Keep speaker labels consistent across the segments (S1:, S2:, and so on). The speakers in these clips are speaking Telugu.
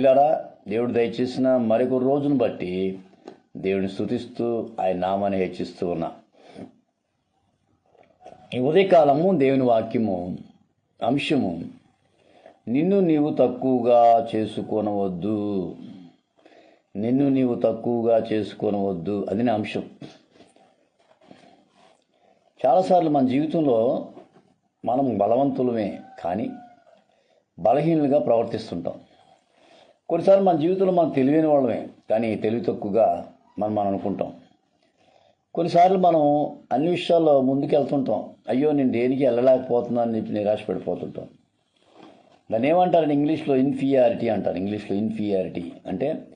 S1: పిల్లరా దేవుడు దయచేసిన మరొక రోజును బట్టి దేవుని స్థుతిస్తూ ఆయన నామాన్ని హెచ్చిస్తూ ఉన్నా. ఈ ఉదయకాలము దేవుని వాక్యము అంశము నిన్ను నీవు తక్కువగా చేసుకొనవద్దు. నిన్ను నీవు తక్కువగా చేసుకొనవద్దు అది నా అంశం. చాలాసార్లు మన జీవితంలో మనం బలవంతులమే కానీ బలహీనులుగా ప్రవర్తిస్తుంటాం. కొన్నిసార్లు మన జీవితంలో మనం తెలివైన వాళ్ళమే కానీ తెలివి తక్కువగా మనం మనం అనుకుంటాం. కొన్నిసార్లు మనం అన్ని విషయాల్లో ముందుకు వెళ్తుంటాం అయ్యో నేను దేనికి వెళ్ళలేకపోతున్నాను అని చెప్పి నిరాశపడిపోతుంటాం. దాన్ని ఏమంటారు ఇంగ్లీష్లో ఇన్ఫీయారిటీ అంటారు. ఇంగ్లీష్లో ఇన్ఫీయారిటీ అంటే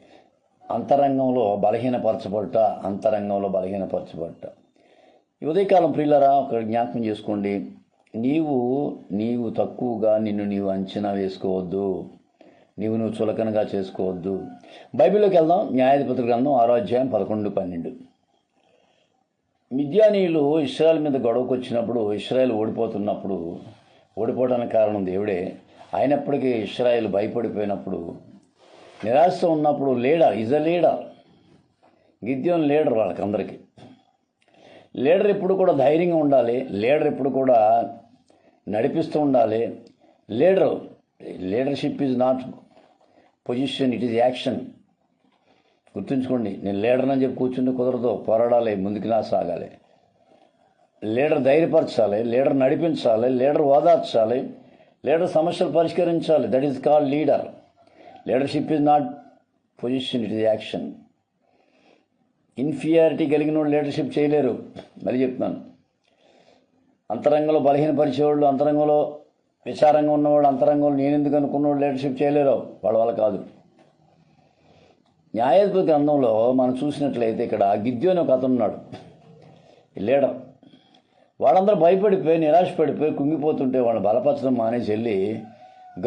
S1: అంతరంగంలో బలహీనపరచబడట అంతరంగంలో బలహీనపరచబడట. ఉదయకాలం ప్రియులరా ఒక జ్ఞాపకం చేసుకోండి. నీవు నీవు తక్కువగా నిన్ను నీవు అంచనా వేసుకోవద్దు. నీవు నువ్వు చులకనగా చేసుకోవద్దు. బైబిల్లోకి వెళ్దాం. న్యాయాధిపతి గ్రంథం ఆరోధ్యాయం పదకొండు పన్నెండు. మిద్యానీయులు ఇస్రాయల్ మీద గొడవకు వచ్చినప్పుడు ఇస్రాయల్ ఓడిపోతున్నప్పుడు ఓడిపోవడానికి కారణం దేవుడే. అయినప్పటికీ ఇస్రాయల్ భయపడిపోయినప్పుడు నిరాశతో ఉన్నప్పుడు లీడర్ ఈజ్ అ లీడర్ గిద్యం లీడర్ వాళ్ళకి అందరికీ లీడర్ ఎప్పుడు కూడా ధైర్యంగా ఉండాలి. లీడర్ ఎప్పుడు కూడా నడిపిస్తూ ఉండాలి. Leader leadership is not position it is action గుర్తుంచుకోండి నేను లీడర్ అని చెప్పి కూర్చుంటే కుదరదు పోరాడాలి ముందుకు నా సాగాలి. లీడర్ ధైర్యపరచాలి లీడర్ నడిపించాలి లీడర్ ఓదార్చాలి లీడర్ సమస్యలు పరిష్కరించాలి that is called leader leadership is not position it is action inferiority కలిగిన వాళ్ళు లీడర్షిప్ చేయలేరు. మళ్ళీ చెప్తున్నాను. అంతరంగంలో బలహీనపరిచేవాళ్ళు అంతరంగంలో విచారంగా ఉన్నవాళ్ళు అంతరంగంలో నేను ఎందుకు అనుకున్నవాడు లీడర్షిప్ చేయలేరు వాళ్ళ వల్ల కాదు. న్యాయాధిపతి గ్రంథంలో మనం చూసినట్లయితే ఇక్కడ గిద్యోని ఒక అతను ఉన్నాడు. లీడర్ వాళ్ళందరూ భయపడిపోయి నిరాశపడిపోయి కుంగిపోతుంటే వాళ్ళని బలపరచడం మానేసి వెళ్ళి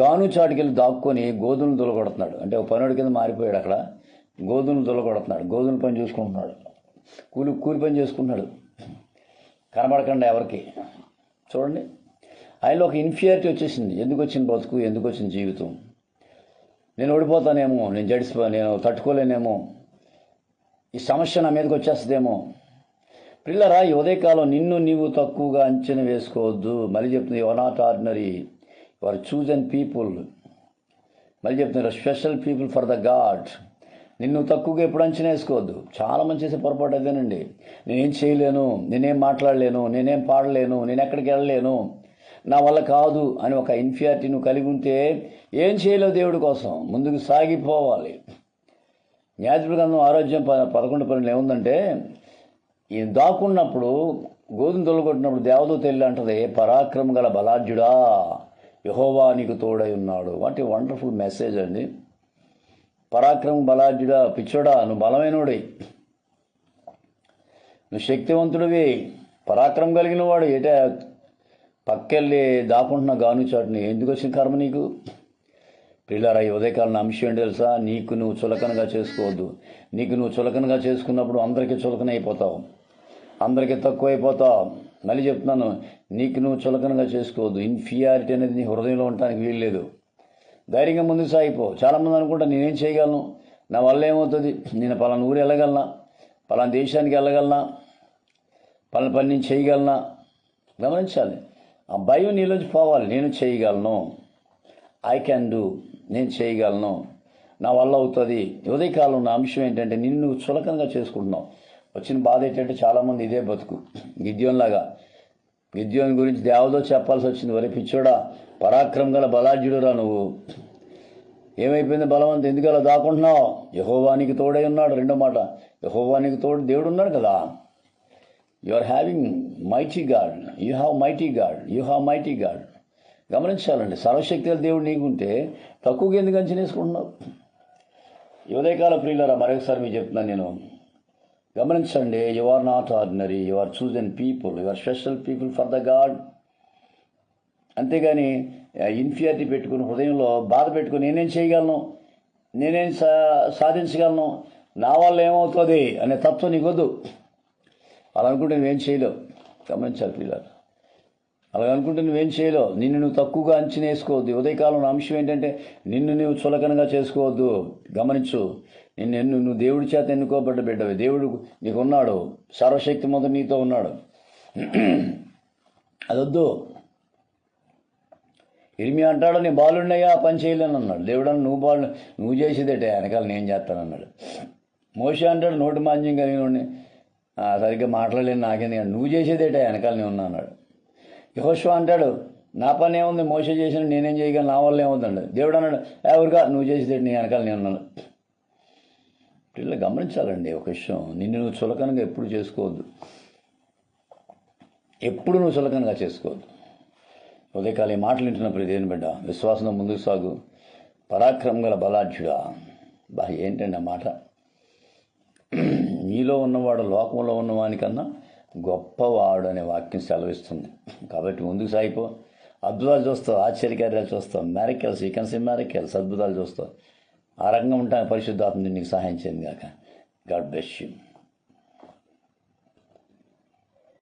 S1: గాను చాటుకెళ్ళి దాక్కొని గోధుమలు దొలగొడుతున్నాడు. అంటే ఒక పనుడి కింద మారిపోయాడు అక్కడ. గోధుమలు దొలగొడుతున్నాడు. గోధుమ పని చూసుకుంటున్నాడు. కూలి కూలి పని చేసుకుంటున్నాడు. కనబడకండి ఎవరికి. చూడండి. ఆయనలో ఒక ఇన్ఫియారిటీ వచ్చేసింది. ఎందుకు వచ్చిన బతుకు? ఎందుకు వచ్చిన జీవితం? నేను ఓడిపోతానేమో నేను జడిసిపో నేను తట్టుకోలేనేమో ఈ సమస్య నా మీదకి వచ్చేస్తుందేమో. పిల్లరా ఈ ఉదయకాలం నిన్ను నీవు తక్కువగా అంచనా వేసుకోవద్దు. మళ్ళీ చెప్తుంది you're not ordinary you're and people మళ్ళీ చెప్తున్నారు special people for the God నిన్ను తక్కువగా ఎప్పుడు అంచనా వేసుకోవద్దు. చాలా మంది చేసే పొరపాటు అదేనండి. నేనేం చేయలేను నేనేం మాట్లాడలేను నేనేం పాడలేను నేను ఎక్కడికి వెళ్ళలేను. నా వల్ల కాదు అని ఒక ఇన్ఫియారిటీ నువ్వు కలిగి ఉంటే ఏం చేయలేవు దేవుడి కోసం? ముందుకు సాగిపోవాలి. న్యాయపతి ఆరోగ్యం ప పదకొండు పనులు ఏముందంటే ఈ దాక్కున్నప్పుడు గోధుమ తొలగొట్టినప్పుడు దేవదూత వెళ్ళి అంటది పరాక్రమం గల బలాఢ్యుడా యహోవా నీకు తోడై ఉన్నాడు. వాటి వండర్ఫుల్ మెసేజ్ అండి. పరాక్రమం బలాఢ్యుడా పిచ్చోడా నువ్వు బలమైనోడి. నువ్వు శక్తివంతుడివి. పరాక్రమం కలిగిన వాడు ఏటా పక్కెళ్ళి దాపుంటున్న గాను చాటుని ఎందుకు వచ్చిన కర్మ నీకు? పిల్లరా ఈ ఉదయకాలం అంశం ఏంటి తెలుసా? నీకు నువ్వు చులకనగా చేసుకోవద్దు. నీకు నువ్వు చులకనగా చేసుకున్నప్పుడు అందరికీ చులకన అయిపోతావు. అందరికీ తక్కువ అయిపోతావు. మళ్ళీ చెప్తున్నాను నీకు నువ్వు చులకనగా చేసుకోవద్దు. ఇన్ఫియారిటీ అనేది నీ హృదయంలో ఉండటానికి వీల్లేదు ధైర్యంగా ముందుకు సాగిపో. చాలామంది అనుకుంటా నేనేం చేయగలను? నా వల్ల ఏమవుతుంది? నేను పలానా ఊరు వెళ్ళగలనా? పలానా దేశానికి వెళ్ళగలనా? పలానా పని నేను చేయగలనా? గమనించాలి. ఆ భయం నీలోంచి పోవాలి. నేను చేయగలను. ఐ క్యాన్ డూ నేను చేయగలను. నా వల్ల అవుతుంది. ఉదయకాలం నా అంశం ఏంటంటే నిన్ను చులకంగా చేసుకుంటున్నావు. వచ్చిన బాధ ఏంటంటే చాలామంది ఇదే బతుకు. గిద్యోన్లాగా. గిద్యోన్ గురించి దేవదో చెప్పాల్సి వచ్చింది. వరే పిచ్చోడా పరాక్రమం గల బలాఢ్యుడురా నువ్వు. ఏమైపోయింది బలవంత? ఎందుకు అలా దాక్కుంటున్నావు? యహోవానికి తోడై ఉన్నాడు. రెండో మాట యహోవానికి తోడు దేవుడు ఉన్నాడు కదా. You are having mighty God you have mighty God you have mighty God గమనించాలండి. సర్వశక్తిగా దేవుడు నీకుంటే తక్కువగా ఎందుకు అంచనేసుకుంటున్నావు ఉదయకాల ప్రియులరా మరొకసారి మీకు చెప్తున్నాను నేను. గమనించండి you are not ordinary you are chosen people you are special people for the God అంతేగాని ఇన్ఫియారిటీ పెట్టుకుని హృదయంలో బాధ పెట్టుకుని నేనేం చేయగలను? నేనేం సా సాధించగలను? నా వల్ల ఏమవుతుంది? అనే తత్వం నీకొద్దు. అలా అనుకుంటే నువ్వేం చేయలేవు. గమనించాలి పిల్లలు అలా అనుకుంటే నువ్వేం చేయలేవు. నిన్ను నువ్వు తక్కువగా అంచనా వేసుకోవద్దు ఉదయకాలం అంశం ఏంటంటే నిన్ను నువ్వు చులకనగా చేసుకోవద్దు. గమనించు. నిన్ను ఎన్ను నువ్వు దేవుడి చేత ఎన్నుకోబడ్డ బిడ్డవి. దేవుడు నీకు ఉన్నాడు సర్వశక్తి మొదటి నీతో ఉన్నాడు. అదొద్దు. ఇరిమి అంటాడు నీ బాలుండయ్యా ఆ పని చేయలేను అన్నాడు. దేవుడు అన్న నువ్వు బాలు నువ్వు చేసేదేటే. వెనకాల నేను చేస్తానన్నాడు. మోష అంటాడు నోటి మాన్యం కలిగిన సరిగ్గా మాట్లాడలేను నాకేంది నువ్వు చేసేదేటా వెనకాల నేను ఉన్నా అన్నాడు. యహోష్వా అంటాడు నా పని ఏముంది? మోస చేసిన నేనేం చేయగలను? నా వల్ల ఏముందండి దేవుడు అన్నాడు ఎవరిగా నువ్వు చేసేదేటి? నీ వెనకాల నేను ఉన్నాను. పిల్లలు గమనించాలండి ఒక విషయం. నిన్ను నువ్వు చులకనగా ఎప్పుడు చేసుకోవద్దు. ఎప్పుడు నువ్వు చులకనగా చేసుకోవద్దు. ఉదయకాలం ఈ మాటలు వింటున్న ప్రతి బిడ్డ విశ్వాసంతో ముందుకు సాగు. పరాక్రమం గల బలాఢ్యుడా. బా ఏంటండి ఆ మాట? నీలో ఉన్నవాడు లోకంలో ఉన్నవానికన్నా గొప్పవాడు అనే వాక్యం సెలవిస్తుంది. కాబట్టి ముందుకు సాగిపో. అద్భుతాలు చూస్తావు ఆశ్చర్యకార్యాలు చూస్తావు మ్యారికల్స్ ఈ కన్సీ మ్యారికల్స్ అద్భుతాలు చూస్తావు. ఆ రకంగా ఉంటాను పరిశుద్ధాత్మ నీకు సహాయం చేయండి కాక గాడ్ బ్లెస్ యూ